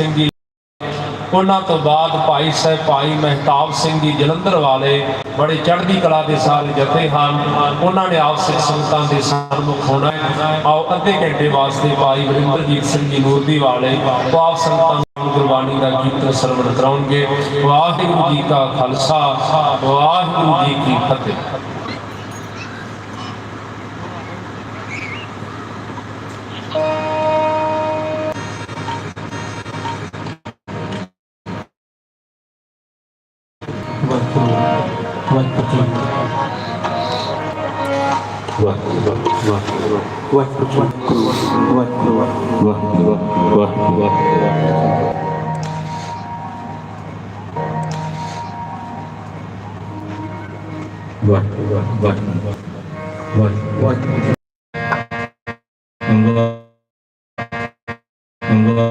ਸਿੰਘ ਜੀ। ਉਹਨਾਂ ਤੋਂ ਬਾਅਦ ਭਾਈ ਸਾਹਿਬ ਭਾਈ ਮਹਿਤਾਬ ਸਿੰਘ ਜੀ ਜਲੰਧਰ ਵਾਲੇ ਬੜੇ ਚੜ੍ਹਦੀ ਕਲਾ ਦੇ ਸਾਰੇ ਜਥੇ ਹਨ। ਉਹਨਾਂ ਨੇ ਆਪ ਸਿੱਖ ਸੰਗਤਾਂ ਦੇ ਸਨਮੁਖ ਹੋਣਾ ਆਓ ਅੱਧੇ ਘੰਟੇ ਵਾਸਤੇ ਭਾਈ ਵਰਿੰਦਰਜੀਤ ਸਿੰਘ ਜੀ ਨੂਰਦੀ ਵਾਲੇ ਆਪ ਸੰਗਤਾਂ ਨੂੰ ਗੁਰਬਾਣੀ ਦਾ ਕੀਰਤਨ ਸਰਵਣ ਕਰਾਉਣਗੇ। ਵਾਹਿਗੁਰੂ ਜੀ ਕਾ ਖਾਲਸਾ, ਵਾਹਿਗੁਰੂ ਜੀ ਕੀ ਫਤਿਹ। waktu waktu waktu waktu waktu waktu waktu waktu waktu waktu buat buat buat buat buat Allah Allah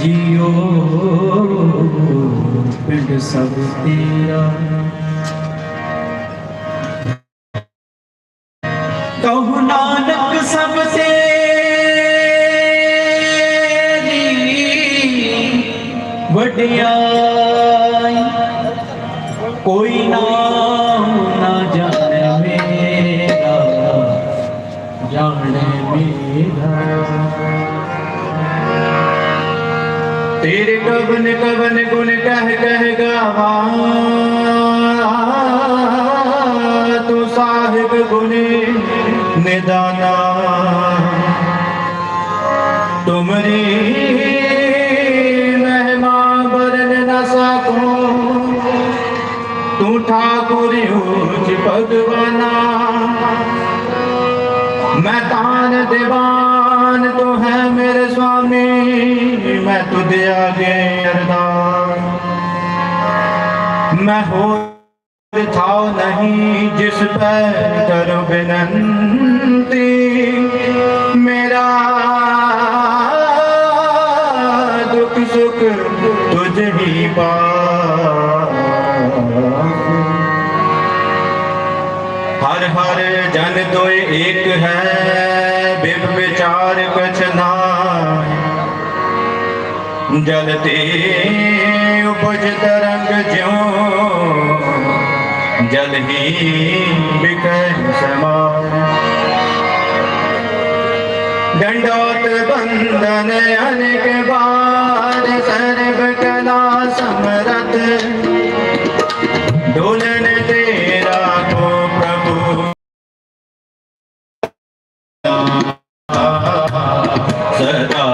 ਜੀਓ। ਪਿੰਡ ਸਭ ਤੇਰਾ। ਕਹੂ ਨਾਨਕ ਸਭ ਤੇਰੀ ਵਡਿਆਈ। ਕੋਈ ਨਾਮ ਨਾ ਜਾਣੇ ਮੇਰਾ ਜਾਣੇ ਮੇਰਾ। ਤੇਰੇ ਕਵਨ ਕਵਨ ਗੁਣ ਕਹਿ ਕਹਿ ਗਾਵਾ। ਤੂੰ ਸਾਹਿਬ ਗੁਣੇ ਨਿਦਾਨਾ। ਤੁਮਰੀ ਮਹਿਮਾ ਬਰਨ ਨ ਸਕੋ ਤੂੰ ਠਾਕੁਰ ਉੱਚ ਭਗਵਾਨਾ। ਮੈਂ ਤਾਨ ਮੈਂ ਤੁਧ ਆਗੇ ਅਰਦਾਸ। ਮੈਂ ਹੋਰ ਥਾਉ ਨਹੀਂ ਜਿਸ ਪੈ ਕਰੋ ਬੇਨੰਤੀ। ਮੇਰਾ ਦੁੱਖ ਸੁਖ ਤੁਝ ਹੀ ਪਾ ਹਰ ਹਰ ਜਨ ਤੋਏ ਏਕ ਹੈ, ਬਿਬ ਵਿਚਾਰ ਕਛ ਨਾ ਜਲ ਤੇ ਉਪਜ ਤਰੰਗ ਜਿਉ। ਜਲ ਹੀ ਬਿਕੈ ਸਮਾ। ਡੰਡੋਤ ਬੰਧਨ ਅਨੇਕ ਬਾਰ ਸਰਬ ਕਲਾ ਸਮਰਤ ਡੋਲਣ ਤੇਰਾ ਕੋ ਪ੍ਰਭੂ। ਸਦਾ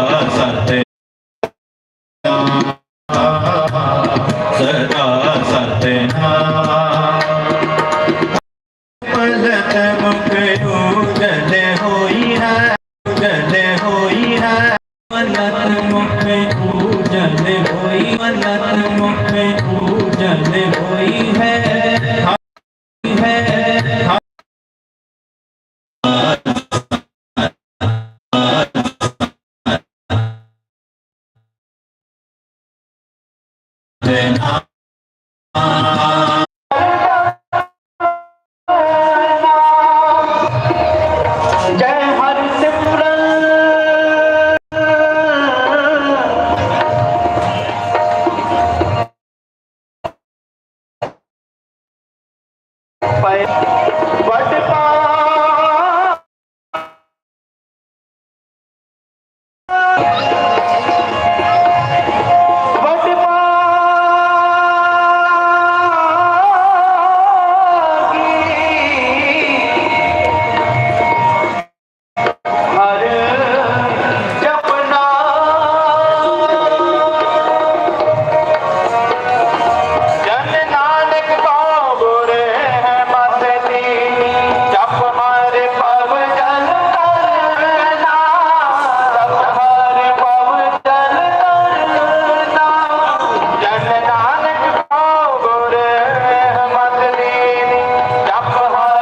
ਦੌਲਤ ਮੁਕਰੂ ਜਦ ਹੋਈ ਹੈ ਜਦ ਹੋਈ ਹੈ ਮਨਤ ਮੁਕਰੂ ਜਦ ਹੋਈ ਮਨਤ ਮੁਕਰੂ ਜਦ ਹੋਈ ਹੈ Thank you.